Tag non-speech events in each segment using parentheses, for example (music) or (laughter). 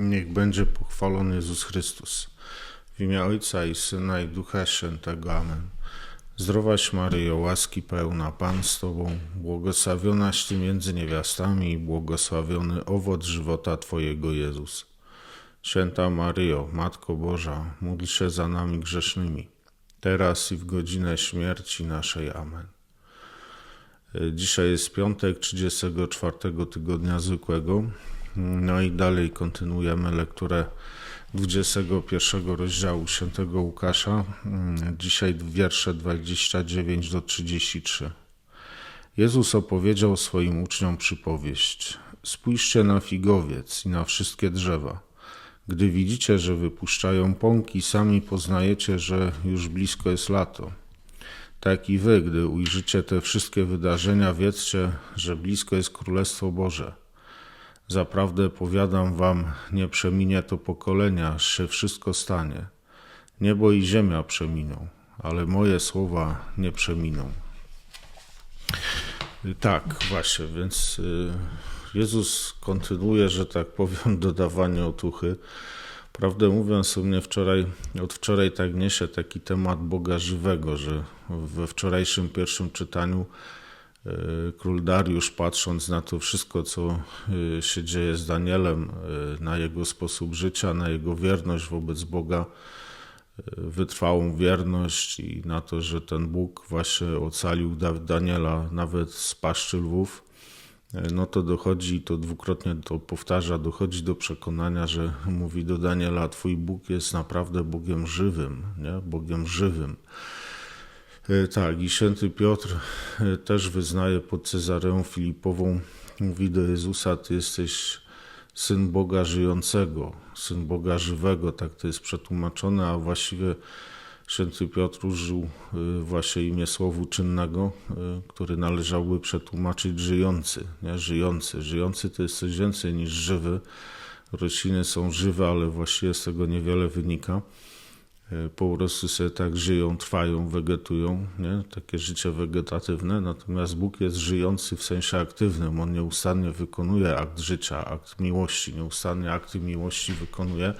Niech będzie pochwalony Jezus Chrystus. W imię Ojca i Syna i Ducha Świętego. Amen. Zdrowaś Maryjo, łaski pełna, Pan z Tobą, błogosławionaś Ty między niewiastami i błogosławiony owoc żywota Twojego Jezus. Święta Maryjo, Matko Boża, módl się za nami grzesznymi, teraz i w godzinę śmierci naszej. Amen. Dzisiaj jest piątek 34 tygodnia zwykłego. No i dalej kontynuujemy lekturę 21 rozdziału świętego Łukasza. Dzisiaj wiersze 29 do 33. Jezus opowiedział swoim uczniom przypowieść. Spójrzcie na figowiec i na wszystkie drzewa. Gdy widzicie, że wypuszczają pąki, sami poznajecie, że już blisko jest lato. Tak i wy, gdy ujrzycie te wszystkie wydarzenia, wiedzcie, że blisko jest Królestwo Boże. Zaprawdę powiadam wam, nie przeminie to pokolenia, aż się wszystko stanie. Niebo i ziemia przeminą, ale moje słowa nie przeminą. Tak, właśnie, więc y, Jezus kontynuuje, że tak powiem, (laughs) dodawanie otuchy. Prawdę mówiąc, mnie wczoraj, od wczoraj tak niesie taki temat Boga żywego, że we wczorajszym pierwszym czytaniu król Dariusz, patrząc na to wszystko, co e, się dzieje z Danielem, e, na jego sposób życia, na jego wierność wobec Boga, wytrwałą wierność i na to, że ten Bóg właśnie ocalił Daniela nawet z paszczy lwów, no to dochodzi, to dwukrotnie to powtarza, dochodzi do przekonania, że mówi do Daniela, Twój Bóg jest naprawdę Bogiem żywym, nie? Bogiem żywym. E, tak, i święty Piotr e, też wyznaje pod Cezareą Filipową, mówi do Jezusa, Ty jesteś syn Boga żyjącego, syn Boga żywego, tak to jest przetłumaczone, a właściwie Święty Piotr użył y, właśnie imię słowu czynnego, który należałoby przetłumaczyć żyjący. Nie? Żyjący. Żyjący to jest coś więcej niż żywy. Rośliny są żywe, ale właściwie z tego niewiele wynika. Y, po prostu sobie tak żyją, trwają, wegetują, nie? takie życie wegetatywne. Natomiast Bóg jest żyjący w sensie aktywnym. On nieustannie wykonuje akt życia, akt miłości. Nieustannie akty miłości wykonuje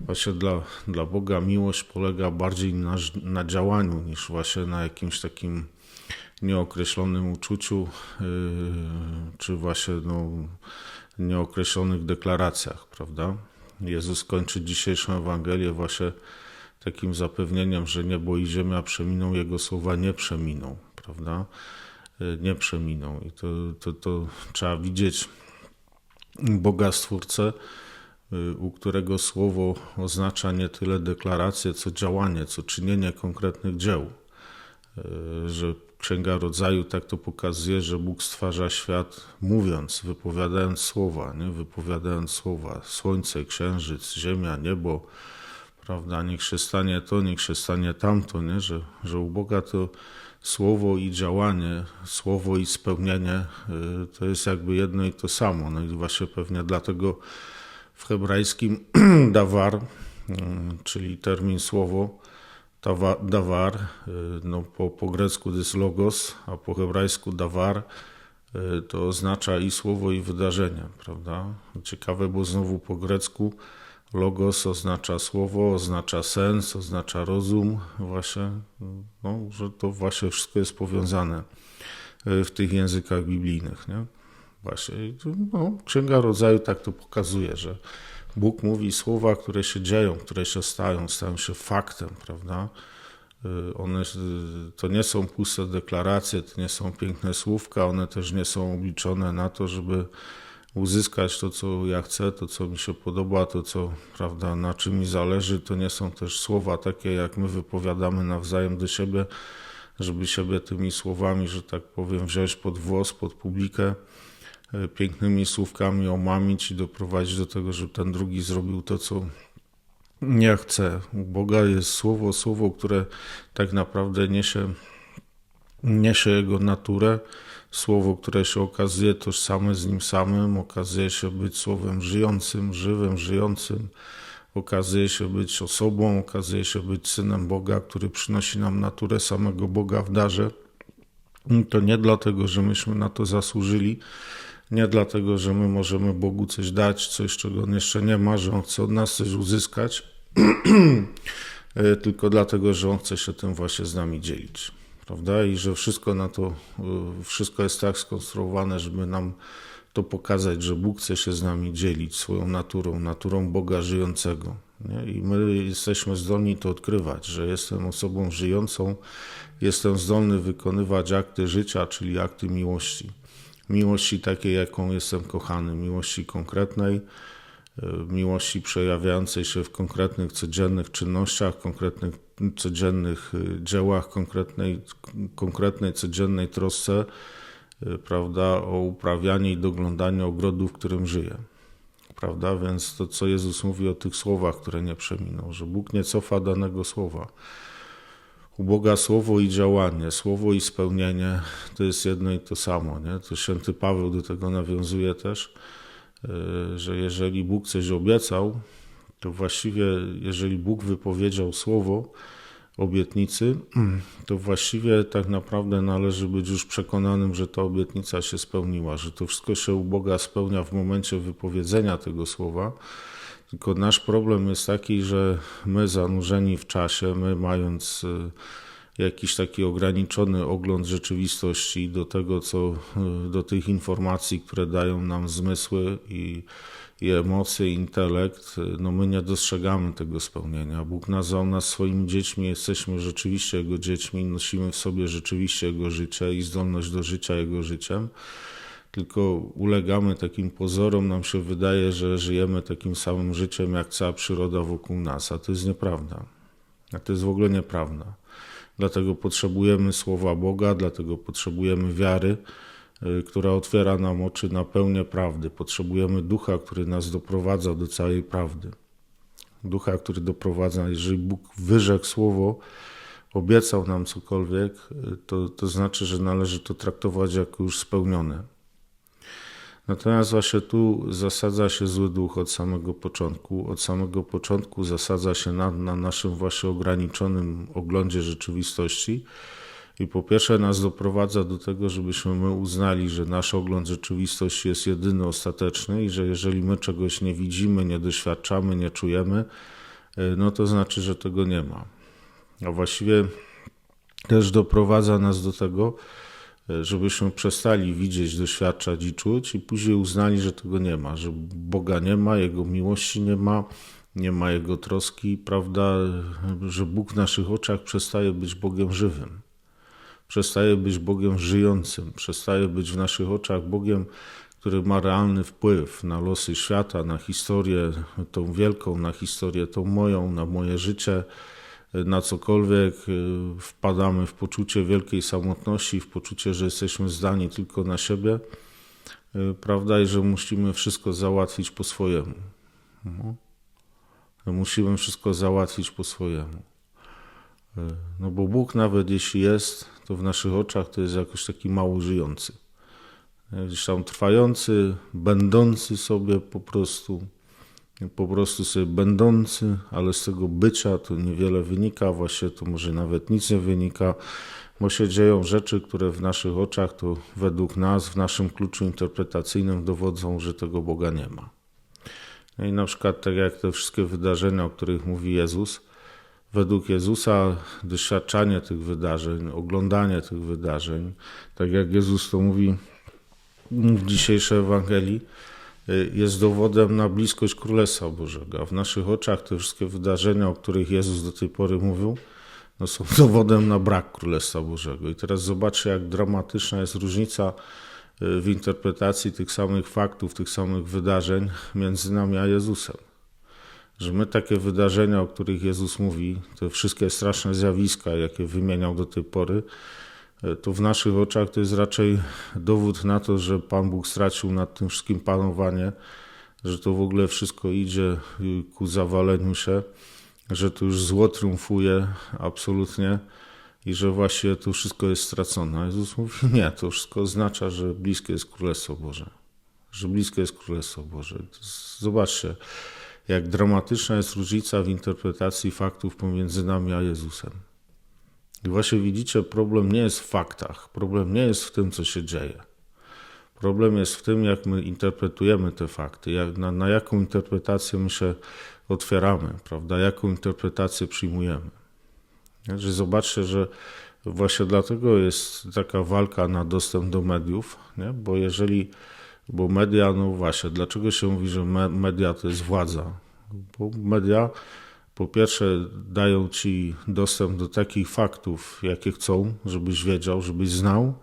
Właśnie dla, dla Boga miłość polega bardziej na, na działaniu niż właśnie na jakimś takim nieokreślonym uczuciu, yy, czy właśnie no, nieokreślonych deklaracjach, prawda? Jezus kończy dzisiejszą Ewangelię właśnie takim zapewnieniem, że niebo i ziemia przeminą, Jego słowa nie przeminą, prawda? Yy, nie przeminą. I to, to, to trzeba widzieć Boga Stwórcę, Y, u którego słowo oznacza nie tyle deklarację, co działanie, co czynienie konkretnych dzieł. Y, że Księga Rodzaju tak to pokazuje, że Bóg stwarza świat mówiąc, wypowiadając słowa, nie? wypowiadając słowa. Słońce, księżyc, ziemia, niebo, prawda? Niech się stanie to, niech się stanie tamto, nie? Że, że u Boga to słowo i działanie, słowo i spełnienie y, to jest jakby jedno i to samo. No i właśnie pewnie dlatego w hebrajskim (clears throat) dawar, mm, czyli termin słowo dawar, y, no po, po grecku to jest logos, a po hebrajsku dawar y, to oznacza i słowo, i wydarzenie, prawda? Ciekawe, bo znowu po grecku logos oznacza słowo, oznacza sens, oznacza rozum, właśnie, no, że to właśnie wszystko jest powiązane y, w tych językach biblijnych, nie? Właśnie, no, Księga Rodzaju tak to pokazuje, że Bóg mówi słowa, które się dzieją, które się stają, stają się faktem, prawda? Y, one to nie są puste deklaracje, to nie są piękne słówka, one też nie są obliczone na to, żeby uzyskać to, co ja chcę, to, co mi się podoba, to, co, prawda, na czym mi zależy. To nie są też słowa takie, jak my wypowiadamy nawzajem do siebie, żeby siebie tymi słowami, że tak powiem, wziąć pod włos, pod publikę E, pięknymi słówkami omamić i doprowadzić do tego, żeby ten drugi zrobił to, co nie chce. U Boga jest słowo, słowo, które tak naprawdę niesie, niesie Jego naturę, słowo, które się okazuje tożsame z Nim samym, okazuje się być słowem żyjącym, żywym, żyjącym, okazuje się być osobą, okazuje się być synem Boga, który przynosi nam naturę samego Boga w darze. To nie dlatego, że myśmy na to zasłużyli, Nie dlatego, że my możemy Bogu coś dać, coś, czego On jeszcze nie ma, że On chce od nas coś uzyskać, (clears throat) tylko dlatego, że On chce się tym właśnie z nami dzielić. Prawda? I że wszystko na to, e, wszystko jest tak skonstruowane, żeby nam to pokazać, że Bóg chce się z nami dzielić swoją naturą, naturą Boga żyjącego. Nie? I my jesteśmy zdolni to odkrywać, że jestem osobą żyjącą, jestem zdolny wykonywać akty życia, czyli akty miłości. Miłości takiej, jaką jestem kochany, miłości konkretnej, e, miłości przejawiającej się w konkretnych codziennych czynnościach, konkretnych codziennych e, dziełach, konkretnej, konkretnej codziennej trosce, e, prawda, o uprawianie i doglądanie ogrodu, w którym żyję. Prawda? Więc to, co Jezus mówi o tych słowach, które nie przeminą, że Bóg nie cofa danego słowa. U Boga słowo i działanie, słowo i spełnienie to jest jedno i to samo. Nie? To święty Paweł do tego nawiązuje też, e, że jeżeli Bóg coś obiecał, to właściwie, jeżeli Bóg wypowiedział słowo obietnicy, to właściwie tak naprawdę należy być już przekonanym, że ta obietnica się spełniła, że to wszystko się u Boga spełnia w momencie wypowiedzenia tego słowa. Tylko nasz problem jest taki, że my zanurzeni w czasie, my mając y, jakiś taki ograniczony ogląd rzeczywistości do tego, co, y, do tych informacji, które dają nam zmysły i, i emocje, i intelekt, no my nie dostrzegamy tego spełnienia. Bóg nazwał nas swoimi dziećmi, jesteśmy rzeczywiście Jego dziećmi, nosimy w sobie rzeczywiście Jego życie i zdolność do życia Jego życiem tylko ulegamy takim pozorom, nam się wydaje, że żyjemy takim samym życiem jak cała przyroda wokół nas, a to jest nieprawda. A to jest w ogóle nieprawda. Dlatego potrzebujemy słowa Boga, dlatego potrzebujemy wiary, która otwiera nam oczy na pełnię prawdy. Potrzebujemy ducha, który nas doprowadza do całej prawdy. Ducha, który doprowadza, jeżeli Bóg wyrzekł słowo, obiecał nam cokolwiek, y, to, to znaczy, że należy to traktować jako już spełnione. Natomiast właśnie tu zasadza się zły duch od samego początku. Od samego początku zasadza się na, na naszym właśnie ograniczonym oglądzie rzeczywistości. I po pierwsze nas doprowadza do tego, żebyśmy my uznali, że nasz ogląd rzeczywistości jest jedyny, ostateczny i że jeżeli my czegoś nie widzimy, nie doświadczamy, nie czujemy, e, no to znaczy, że tego nie ma. A właściwie też doprowadza nas do tego, żebyśmy przestali widzieć, doświadczać i czuć, i później uznali, że tego nie ma, że Boga nie ma, Jego miłości nie ma, nie ma Jego troski, prawda, że Bóg w naszych oczach przestaje być Bogiem żywym, przestaje być Bogiem żyjącym, przestaje być w naszych oczach Bogiem, który ma realny wpływ na losy świata, na historię tą wielką, na historię tą moją, na moje życie na cokolwiek, wpadamy w poczucie wielkiej samotności, w poczucie, że jesteśmy zdani tylko na siebie, prawda, i że musimy wszystko załatwić po swojemu. No. Musimy wszystko załatwić po swojemu. No bo Bóg nawet jeśli jest, to w naszych oczach to jest jakoś taki mało żyjący. Gdzieś tam trwający, będący sobie po prostu po prostu sobie będący, ale z tego bycia to niewiele wynika, właśnie to może nawet nic nie wynika, bo się dzieją rzeczy, które w naszych oczach to według nas, w naszym kluczu interpretacyjnym dowodzą, że tego Boga nie ma. No i na przykład tak jak te wszystkie wydarzenia, o których mówi Jezus, według Jezusa doświadczanie tych wydarzeń, oglądanie tych wydarzeń, tak jak Jezus to mówi w dzisiejszej Ewangelii, Y, jest dowodem na bliskość Królestwa Bożego. W naszych oczach te wszystkie wydarzenia, o których Jezus do tej pory mówił, no są (laughs) dowodem na brak Królestwa Bożego. I teraz zobaczcie, jak dramatyczna jest różnica y, w interpretacji tych samych faktów, tych samych wydarzeń między nami a Jezusem. Że my takie wydarzenia, o których Jezus mówi, te wszystkie straszne zjawiska, jakie wymieniał do tej pory, to w naszych oczach to jest raczej dowód na to, że Pan Bóg stracił nad tym wszystkim panowanie, że to w ogóle wszystko idzie ku zawaleniu się, że to już zło triumfuje absolutnie i że właśnie to wszystko jest stracone. Jezus mówi, (laughs) nie, to wszystko oznacza, że bliskie jest Królestwo Boże. Że bliskie jest Królestwo Boże. Zobaczcie, jak dramatyczna jest różnica w interpretacji faktów pomiędzy nami a Jezusem. I właśnie widzicie, problem nie jest w faktach, problem nie jest w tym, co się dzieje. Problem jest w tym, jak my interpretujemy te fakty, jak, na, na jaką interpretację my się otwieramy, prawda? Jaką interpretację przyjmujemy. Że zobaczcie, że właśnie dlatego jest taka walka na dostęp do mediów, nie? bo jeżeli, bo media, no właśnie, dlaczego się mówi, że me, media to jest władza? Bo media po pierwsze dają ci dostęp do takich faktów, jakie chcą, żebyś wiedział, żebyś znał,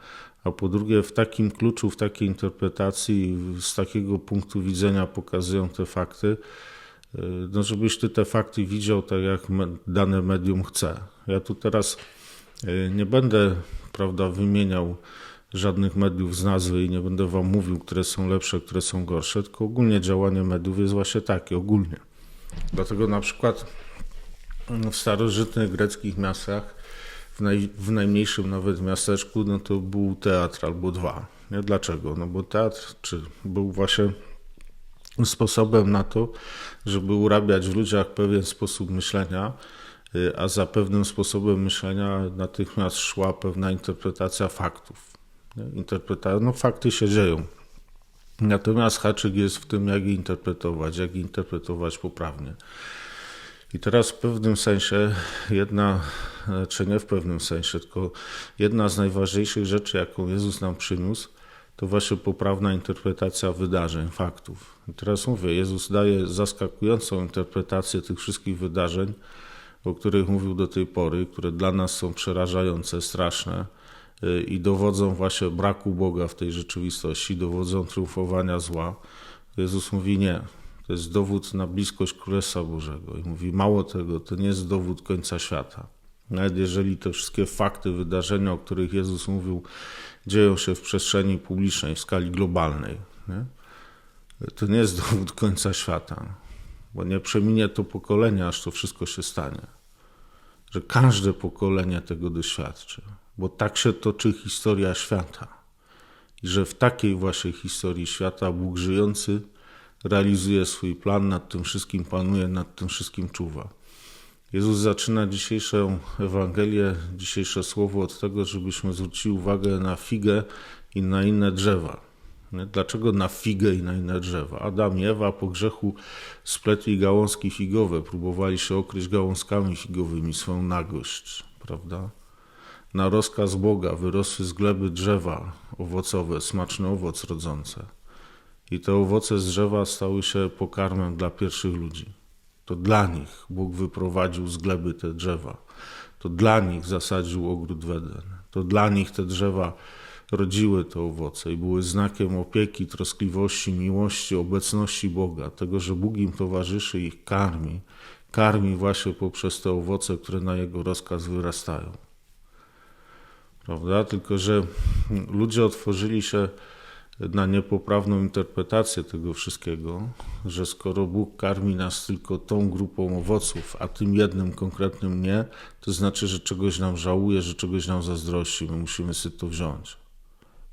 a po drugie w takim kluczu, w takiej interpretacji, z takiego punktu widzenia pokazują te fakty, no żebyś ty te fakty widział tak, jak dane medium chce. Ja tu teraz nie będę, prawda, wymieniał żadnych mediów z nazwy i nie będę wam mówił, które są lepsze, które są gorsze, tylko ogólnie działanie mediów jest właśnie takie, ogólnie. Dlatego na przykład w starożytnych greckich miastach, w, naj, w najmniejszym nawet miasteczku, no to był teatr albo dwa. Nie? Dlaczego? No bo teatr czy był właśnie sposobem na to, żeby urabiać w ludziach pewien sposób myślenia, a za pewnym sposobem myślenia natychmiast szła pewna interpretacja faktów. Interpretacja, no fakty się dzieją. Natomiast haczyk jest w tym, jak je interpretować, jak interpretować poprawnie. I teraz w pewnym sensie jedna, czy nie w pewnym sensie, tylko jedna z najważniejszych rzeczy, jaką Jezus nam przyniósł, to właśnie poprawna interpretacja wydarzeń, faktów. I teraz mówię, Jezus daje zaskakującą interpretację tych wszystkich wydarzeń, o których mówił do tej pory, które dla nas są przerażające, straszne i dowodzą właśnie braku Boga w tej rzeczywistości, dowodzą triumfowania zła. Jezus mówi nie. To jest dowód na bliskość Królestwa Bożego. I mówi, mało tego, to nie jest dowód końca świata. Nawet jeżeli te wszystkie fakty, wydarzenia, o których Jezus mówił, dzieją się w przestrzeni publicznej, w skali globalnej, nie? to nie jest dowód końca świata, bo nie przeminie to pokolenie, aż to wszystko się stanie. Że każde pokolenie tego doświadczy, bo tak się toczy historia świata. I że w takiej właśnie historii świata Bóg żyjący realizuje swój plan, nad tym wszystkim panuje, nad tym wszystkim czuwa. Jezus zaczyna dzisiejszą Ewangelię, dzisiejsze słowo od tego, żebyśmy zwrócili uwagę na figę i na inne drzewa. Dlaczego na figę i na inne drzewa? Adam i Ewa po grzechu spletli gałązki figowe, próbowali się okryć gałązkami figowymi swoją nagość, prawda? Na rozkaz Boga wyrosły z gleby drzewa owocowe, smaczne owoc rodzące. I te owoce z drzewa stały się pokarmem dla pierwszych ludzi. To dla nich Bóg wyprowadził z gleby te drzewa. To dla nich zasadził ogród Weden. To dla nich te drzewa rodziły te owoce i były znakiem opieki, troskliwości, miłości, obecności Boga, tego, że Bóg im towarzyszy i ich karmi. Karmi właśnie poprzez te owoce, które na Jego rozkaz wyrastają. Prawda? Tylko, że ludzie otworzyli się na niepoprawną interpretację tego wszystkiego, że skoro Bóg karmi nas tylko tą grupą owoców, a tym jednym konkretnym nie, to znaczy, że czegoś nam żałuje, że czegoś nam zazdrości. My musimy sobie to wziąć,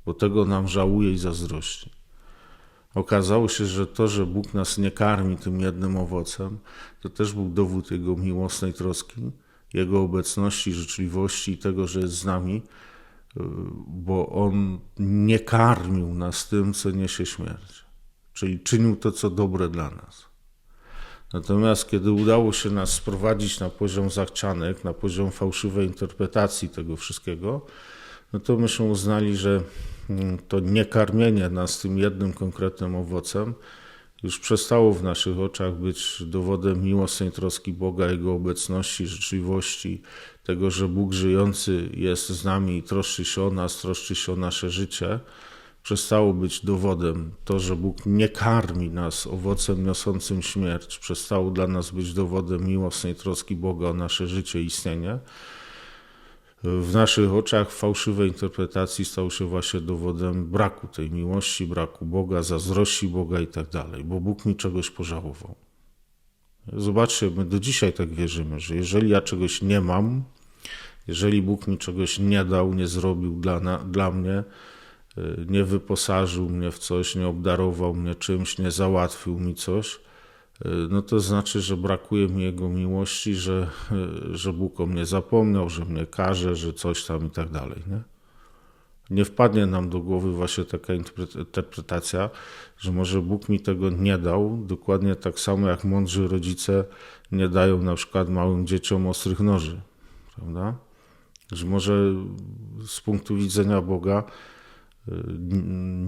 bo tego nam żałuje i zazdrości. Okazało się, że to, że Bóg nas nie karmi tym jednym owocem, to też był dowód Jego miłosnej troski, Jego obecności, życzliwości i tego, że jest z nami, bo On nie karmił nas tym, co niesie śmierć, czyli czynił to, co dobre dla nas. Natomiast kiedy udało się nas sprowadzić na poziom zachcianek, na poziom fałszywej interpretacji tego wszystkiego, no to myśmy uznali, że to niekarmienie nas tym jednym konkretnym owocem już przestało w naszych oczach być dowodem miłosnej troski Boga, Jego obecności, życzliwości, tego, że Bóg żyjący jest z nami i troszczy się o nas, troszczy się o nasze życie. Przestało być dowodem to, że Bóg nie karmi nas owocem niosącym śmierć. Przestało dla nas być dowodem miłosnej troski Boga o nasze życie i istnienie w naszych oczach fałszywej interpretacji stał się właśnie dowodem braku tej miłości, braku Boga, zazdrości Boga i tak dalej, bo Bóg mi czegoś pożałował. Zobaczcie, my do dzisiaj tak wierzymy, że jeżeli ja czegoś nie mam, jeżeli Bóg mi czegoś nie dał, nie zrobił dla, na, dla mnie, y, nie wyposażył mnie w coś, nie obdarował mnie czymś, nie załatwił mi coś, no to znaczy, że brakuje mi Jego miłości, że, y, że Bóg o mnie zapomniał, że mnie każe, że coś tam i tak dalej. Nie? nie wpadnie nam do głowy właśnie taka interpretacja, że może Bóg mi tego nie dał, dokładnie tak samo jak mądrzy rodzice nie dają na przykład małym dzieciom ostrych noży, prawda? Że może z punktu widzenia Boga y,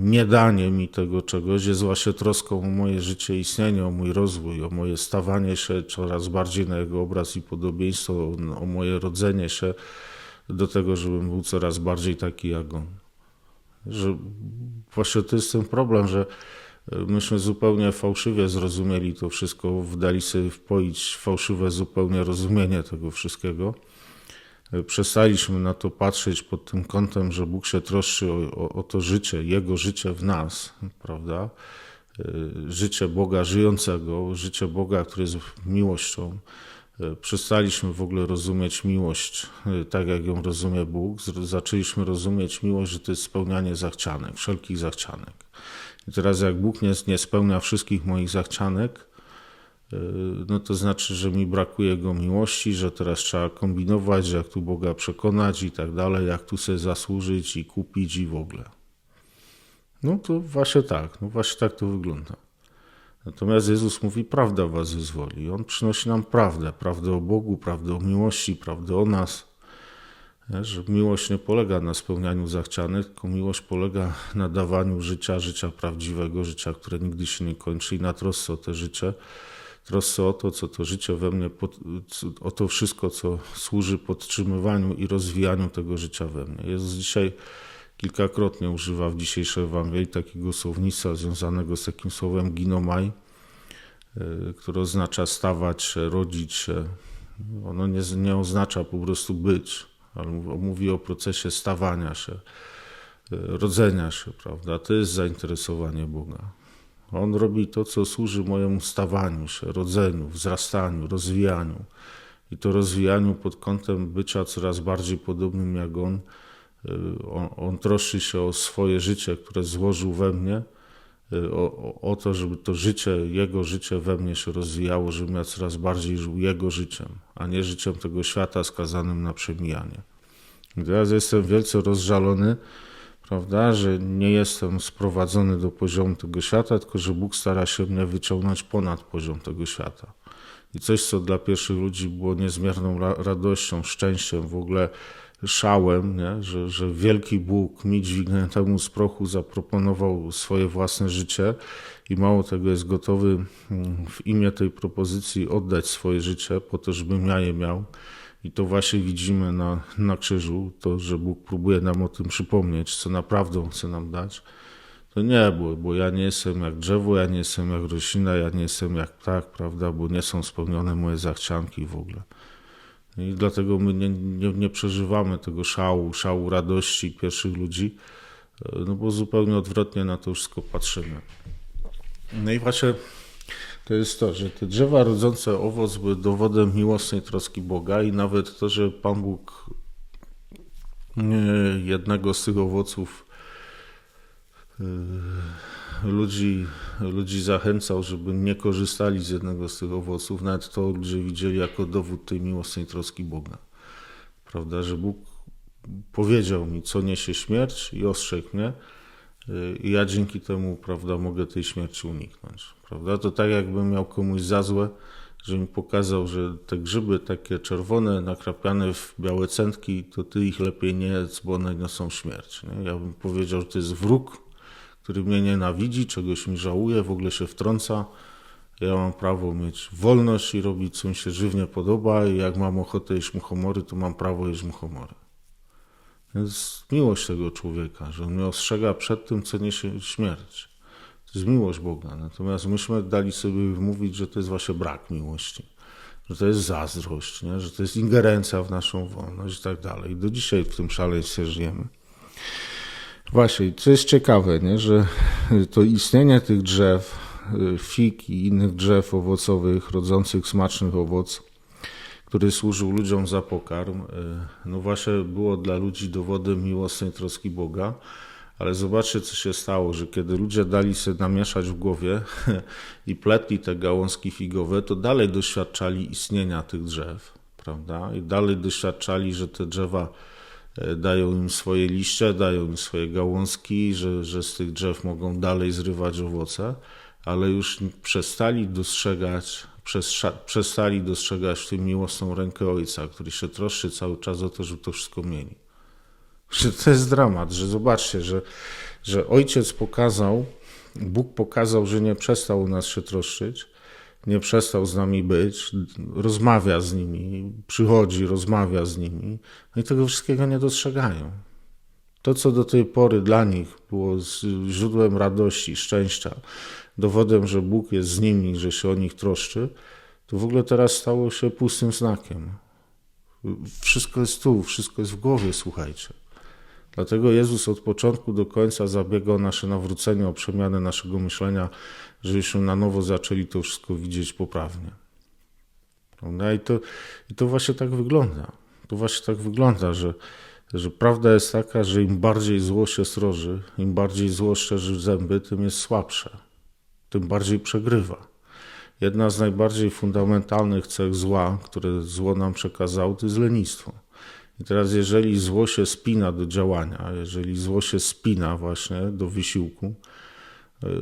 nie danie mi tego czegoś jest właśnie troską o moje życie, istnienie, o mój rozwój, o moje stawanie się coraz bardziej na Jego obraz i podobieństwo, o moje rodzenie się do tego, żebym był coraz bardziej taki jak On. Że właśnie to jest ten problem, że myśmy zupełnie fałszywie zrozumieli to wszystko, wdali sobie wpoić fałszywe zupełnie rozumienie tego wszystkiego. Przestaliśmy na to patrzeć pod tym kątem, że Bóg się troszczy o, o, o to życie, Jego życie w nas, prawda? Życie Boga żyjącego, życie Boga, które jest miłością. Przestaliśmy w ogóle rozumieć miłość tak, jak ją rozumie Bóg. Zaczęliśmy rozumieć miłość, że to jest spełnianie zachcianek, wszelkich zachcianek. I teraz jak Bóg nie, nie spełnia wszystkich moich zachcianek, y, no to znaczy, że mi brakuje Jego miłości, że teraz trzeba kombinować, jak tu Boga przekonać i tak dalej, jak tu sobie zasłużyć i kupić i w ogóle. No to właśnie tak, no właśnie tak to wygląda. Natomiast Jezus mówi, prawda was wyzwoli. On przynosi nam prawdę, prawdę o Bogu, prawdę o miłości, prawdę o nas że miłość nie polega na spełnianiu zachcianych, tylko miłość polega na dawaniu życia, życia prawdziwego, życia, które nigdy się nie kończy i na trosce o to życie, trosce o to, co to życie we mnie, o to wszystko, co służy podtrzymywaniu i rozwijaniu tego życia we mnie. Jezus dzisiaj kilkakrotnie używa w dzisiejszej Ewangelii takiego słownictwa związanego z takim słowem ginomai, e, które oznacza stawać się, rodzić się. Ono nie, nie oznacza po prostu być ale mówi o procesie stawania się, e, rodzenia się, prawda? To jest zainteresowanie Boga. On robi to, co służy mojemu stawaniu się, rodzeniu, wzrastaniu, rozwijaniu. I to rozwijaniu pod kątem bycia coraz bardziej podobnym jak On. E, on, on troszczy się o swoje życie, które złożył we mnie, e, o, o, to, żeby to życie, Jego życie we mnie się rozwijało, żebym ja coraz bardziej żył Jego życiem, a nie życiem tego świata skazanym na przemijanie. Teraz jestem wielce rozżalony, prawda, że nie jestem sprowadzony do poziomu tego świata, tylko że Bóg stara się mnie wyciągnąć ponad poziom tego świata. I coś, co dla pierwszych ludzi było niezmierną radością, szczęściem, w ogóle szałem, nie? Że, że wielki Bóg mi dźwigniętemu z prochu zaproponował swoje własne życie i mało tego jest gotowy mm, w imię tej propozycji oddać swoje życie po to, żebym ja je miał i to właśnie widzimy na, na krzyżu, to, że Bóg próbuje nam o tym przypomnieć, co naprawdę chce nam dać. To nie, bo, bo ja nie jestem jak drzewo, ja nie jestem jak roślina, ja nie jestem jak ptak, prawda, bo nie są spełnione moje zachcianki w ogóle. I dlatego my nie, nie, nie przeżywamy tego szału, szału radości pierwszych ludzi, no bo zupełnie odwrotnie na to wszystko patrzymy. No i właśnie to jest to, że te drzewa rodzące owoc były dowodem miłosnej troski Boga i nawet to, że Pan Bóg jednego z tych owoców y, ludzi, ludzi zachęcał, żeby nie korzystali z jednego z tych owoców, nawet to ludzie widzieli jako dowód tej miłosnej troski Boga. Prawda, że Bóg powiedział mi, co niesie śmierć i ostrzegł mnie, i ja dzięki temu, prawda, mogę tej śmierci uniknąć, prawda? To tak jakbym miał komuś za złe, że mi pokazał, że te grzyby takie czerwone, nakrapiane w białe centki, to ty ich lepiej nie jedz, bo one niosą śmierć. Nie? Ja bym powiedział, że to jest wróg, który mnie nienawidzi, czegoś mi żałuje, w ogóle się wtrąca. Ja mam prawo mieć wolność i robić, co mi się żywnie podoba i jak mam ochotę jeść muchomory, to mam prawo jeść muchomory. Więc miłość tego człowieka, że on mnie ostrzega przed tym, co niesie śmierć. To jest miłość Boga. Natomiast myśmy dali sobie mówić, że to jest właśnie brak miłości, że to jest zazdrość, nie? że to jest ingerencja w naszą wolność i tak dalej. I do dzisiaj w tym szaleństwie żyjemy. Właśnie, co jest ciekawe, nie? że to istnienie tych drzew, y, fig i innych drzew owocowych, rodzących smacznych owoc, który służył ludziom za pokarm, e, no właśnie było dla ludzi dowodem miłosnej troski Boga. Ale zobaczcie, co się stało, że kiedy ludzie dali sobie namieszać w głowie (laughs) i pletli te gałązki figowe, to dalej doświadczali istnienia tych drzew, prawda? I dalej doświadczali, że te drzewa e, dają im swoje liście, dają im swoje gałązki, że, że z tych drzew mogą dalej zrywać owoce, ale już przestali dostrzegać, przestali dostrzegać w tym miłosną rękę Ojca, który się troszczy cały czas o to, żeby to wszystko mieli. Że to jest dramat, że zobaczcie, że, że Ojciec pokazał, Bóg pokazał, że nie przestał u nas się troszczyć, nie przestał z nami być, rozmawia z nimi, przychodzi, rozmawia z nimi, no i tego wszystkiego nie dostrzegają. To, co do tej pory dla nich było źródłem radości, szczęścia, dowodem, że Bóg jest z nimi, że się o nich troszczy, to w ogóle teraz stało się pustym znakiem. Wszystko jest tu, wszystko jest w głowie, słuchajcie. Dlatego Jezus od początku do końca zabiega o nasze nawrócenie, o przemianę naszego myślenia, żebyśmy na nowo zaczęli to wszystko widzieć poprawnie. No i to, i to właśnie tak wygląda. To właśnie tak wygląda, że, że prawda jest taka, że im bardziej zło się sroży, im bardziej zło szczerzy zęby, tym jest słabsze, tym bardziej przegrywa. Jedna z najbardziej fundamentalnych cech zła, które zło nam przekazało, to jest lenistwo. I teraz, jeżeli zło się spina do działania, jeżeli zło się spina właśnie do wysiłku,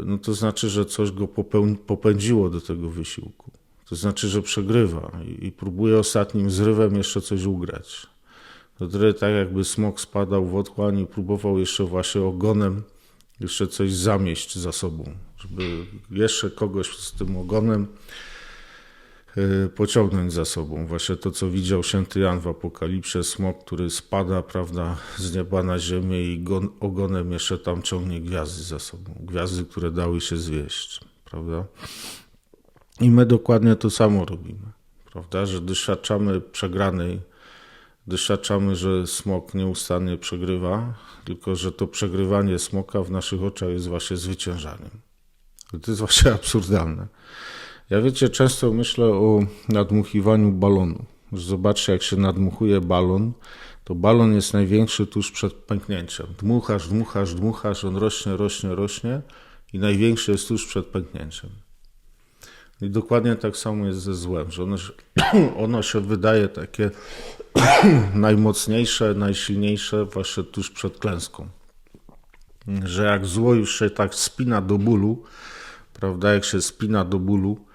no to znaczy, że coś go popędziło do tego wysiłku. To znaczy, że przegrywa i, próbuje ostatnim zrywem jeszcze coś ugrać. To trochę tak, jakby smok spadał w otchłań i próbował jeszcze właśnie ogonem jeszcze coś zamieść za sobą, żeby jeszcze kogoś z tym ogonem Y, pociągnąć za sobą. Właśnie to, co widział święty Jan w Apokalipsie, smok, który spada, prawda, z nieba na ziemię i gon, ogonem jeszcze tam ciągnie gwiazdy za sobą. Gwiazdy, które dały się zwieść, prawda. I my dokładnie to samo robimy, prawda, że doświadczamy przegranej, doświadczamy, że smok nieustannie przegrywa, tylko że to przegrywanie smoka w naszych oczach jest właśnie zwyciężaniem. To jest właśnie (laughs) absurdalne. Ja wiecie, często myślę o nadmuchiwaniu balonu. Zobaczcie, jak się nadmuchuje balon, to balon jest największy tuż przed pęknięciem. Dmuchasz, dmuchasz, dmuchasz, on rośnie, rośnie, rośnie i największy jest tuż przed pęknięciem. I dokładnie tak samo jest ze złem, że ono się, (clears throat) ono się wydaje takie (clears throat) najmocniejsze, najsilniejsze właśnie tuż przed klęską. Że jak zło już się tak spina do bólu, prawda, jak się spina do bólu,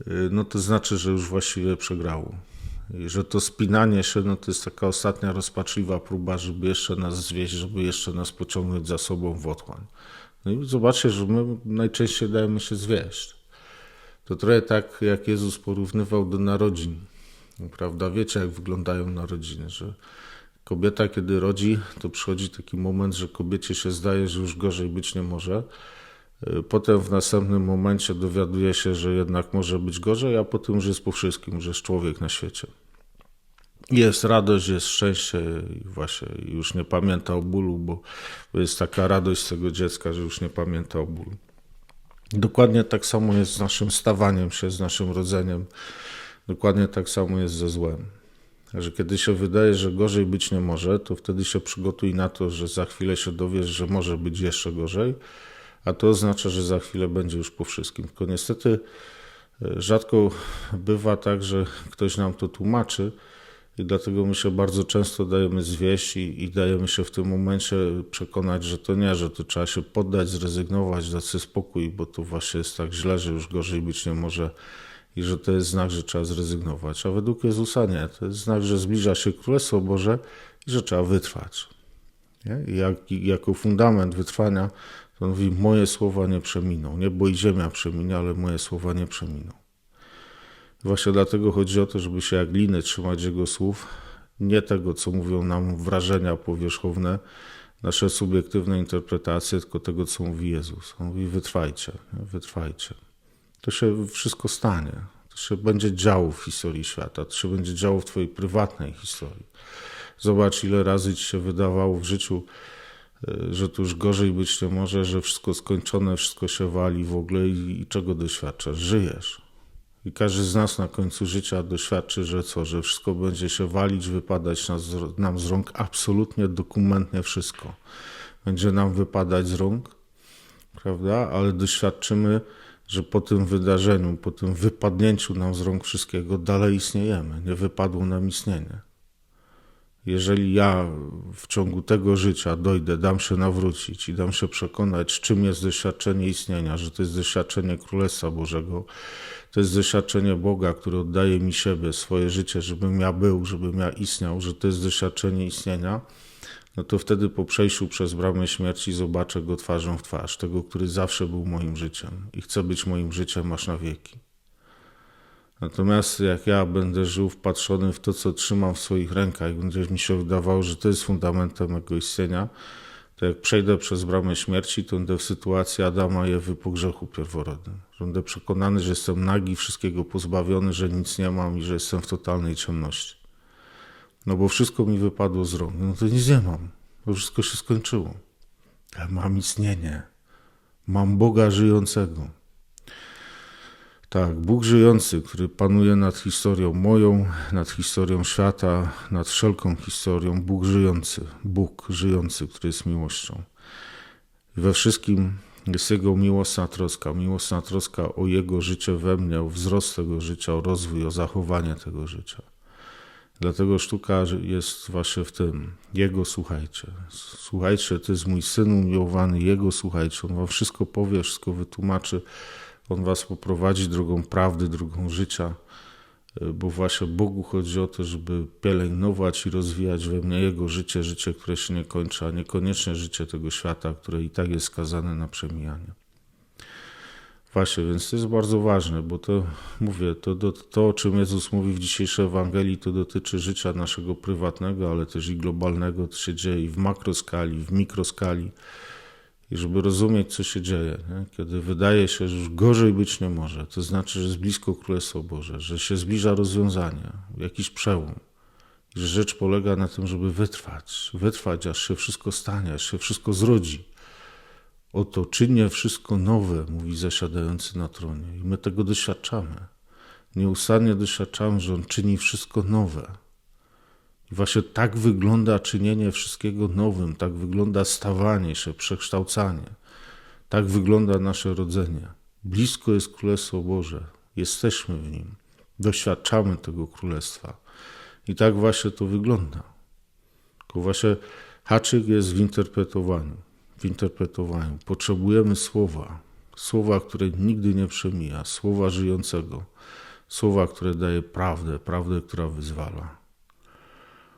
Y, no to znaczy, że już właściwie przegrało. I że to spinanie się, no to jest taka ostatnia rozpaczliwa próba, żeby jeszcze nas zwieść, żeby jeszcze nas pociągnąć za sobą w otchłań. No i zobaczcie, że my najczęściej dajemy się zwieść. To trochę tak, jak Jezus porównywał do narodzin. Prawda? Wiecie, jak wyglądają narodziny, że kobieta, kiedy rodzi, to przychodzi taki moment, że kobiecie się zdaje, że już gorzej być nie może potem w następnym momencie dowiaduje się, że jednak może być gorzej, a potem już jest po wszystkim, że jest człowiek na świecie. Jest radość, jest szczęście i właśnie już nie pamięta o bólu, bo jest taka radość z tego dziecka, że już nie pamięta o bólu. Dokładnie tak samo jest z naszym stawaniem się, z naszym rodzeniem. Dokładnie tak samo jest ze złem. Że kiedy się wydaje, że gorzej być nie może, to wtedy się przygotuj na to, że za chwilę się dowiesz, że może być jeszcze gorzej a to oznacza, że za chwilę będzie już po wszystkim. Tylko niestety e, rzadko bywa tak, że ktoś nam to tłumaczy i dlatego my się bardzo często dajemy zwieść i, i dajemy się w tym momencie przekonać, że to nie, że to trzeba się poddać, zrezygnować, dać sobie spokój, bo to właśnie jest tak źle, że już gorzej być nie może i że to jest znak, że trzeba zrezygnować. A według Jezusa nie. To jest znak, że zbliża się Królestwo Boże i że trzeba wytrwać. Nie? I jak, jako fundament wytrwania on mówi, moje słowa nie przeminą. Niebo i ziemia przeminie, ale moje słowa nie przeminą. Właśnie dlatego chodzi o to, żeby się jak liny trzymać Jego słów, nie tego, co mówią nam wrażenia powierzchowne, nasze subiektywne interpretacje, tylko tego, co mówi Jezus. On mówi, wytrwajcie, wytrwajcie. To się wszystko stanie. To się będzie działo w historii świata, to się będzie działo w Twojej prywatnej historii. Zobacz, ile razy Ci się wydawało w życiu, że tu już gorzej być nie może, że wszystko skończone, wszystko się wali w ogóle i, i czego doświadczasz? Żyjesz. I każdy z nas na końcu życia doświadczy, że co, że wszystko będzie się walić, wypadać nas, nam z rąk, absolutnie dokumentnie wszystko. Będzie nam wypadać z rąk, prawda? Ale doświadczymy, że po tym wydarzeniu, po tym wypadnięciu nam z rąk wszystkiego dalej istniejemy. Nie wypadło nam istnienie. Jeżeli ja w ciągu tego życia dojdę, dam się nawrócić i dam się przekonać, czym jest doświadczenie istnienia, że to jest doświadczenie Królestwa Bożego, to jest doświadczenie Boga, który oddaje mi siebie, swoje życie, żebym ja był, żebym ja istniał, że to jest doświadczenie istnienia, no to wtedy po przejściu przez bramę śmierci zobaczę go twarzą w twarz, tego, który zawsze był moim życiem i chce być moim życiem aż na wieki. Natomiast jak ja będę żył wpatrzony w to, co trzymam w swoich rękach i będzie mi się wydawało, że to jest fundamentem mego istnienia, to jak przejdę przez bramę śmierci, to będę w sytuacji Adama i Ewy po grzechu pierworodnym. Będę przekonany, że jestem nagi, wszystkiego pozbawiony, że nic nie mam i że jestem w totalnej ciemności. No bo wszystko mi wypadło z rąk. No to nic nie mam, bo wszystko się skończyło. Ale mam istnienie. Mam Boga żyjącego. Tak, Bóg żyjący, który panuje nad historią moją, nad historią świata, nad wszelką historią. Bóg żyjący, Bóg żyjący, który jest miłością. I we wszystkim jest Jego miłosna troska, miłosna troska o Jego życie we mnie, o wzrost tego życia, o rozwój, o zachowanie tego życia. Dlatego sztuka jest właśnie w tym. Jego słuchajcie. Słuchajcie, to jest mój syn umiłowany, Jego słuchajcie. On wam wszystko powie, wszystko wytłumaczy. On was poprowadzi drogą prawdy, drogą życia, bo właśnie Bogu chodzi o to, żeby pielęgnować i rozwijać we mnie Jego życie, życie, które się nie kończy, a niekoniecznie życie tego świata, które i tak jest skazane na przemijanie. Właśnie, więc to jest bardzo ważne, bo to, mówię, to, to, to, o czym Jezus mówi w dzisiejszej Ewangelii, to dotyczy życia naszego prywatnego, ale też i globalnego. To się dzieje i w makroskali, w mikroskali. I żeby rozumieć, co się dzieje, nie? kiedy wydaje się, że już gorzej być nie może, to znaczy, że jest blisko Królestwo Boże, że się zbliża rozwiązanie, jakiś przełom. I że rzecz polega na tym, żeby wytrwać, wytrwać, aż się wszystko stanie, aż się wszystko zrodzi. Oto czynię wszystko nowe, mówi zasiadający na tronie. I my tego doświadczamy. Nieustannie doświadczamy, że On czyni wszystko nowe. I właśnie tak wygląda czynienie wszystkiego nowym, tak wygląda stawanie się, przekształcanie. Tak wygląda nasze rodzenie. Blisko jest Królestwo Boże. Jesteśmy w nim. Doświadczamy tego Królestwa. I tak właśnie to wygląda. Tylko właśnie haczyk jest w interpretowaniu w interpretowaniu. Potrzebujemy słowa, słowa, które nigdy nie przemija, słowa żyjącego, słowa, które daje prawdę, prawdę, która wyzwala.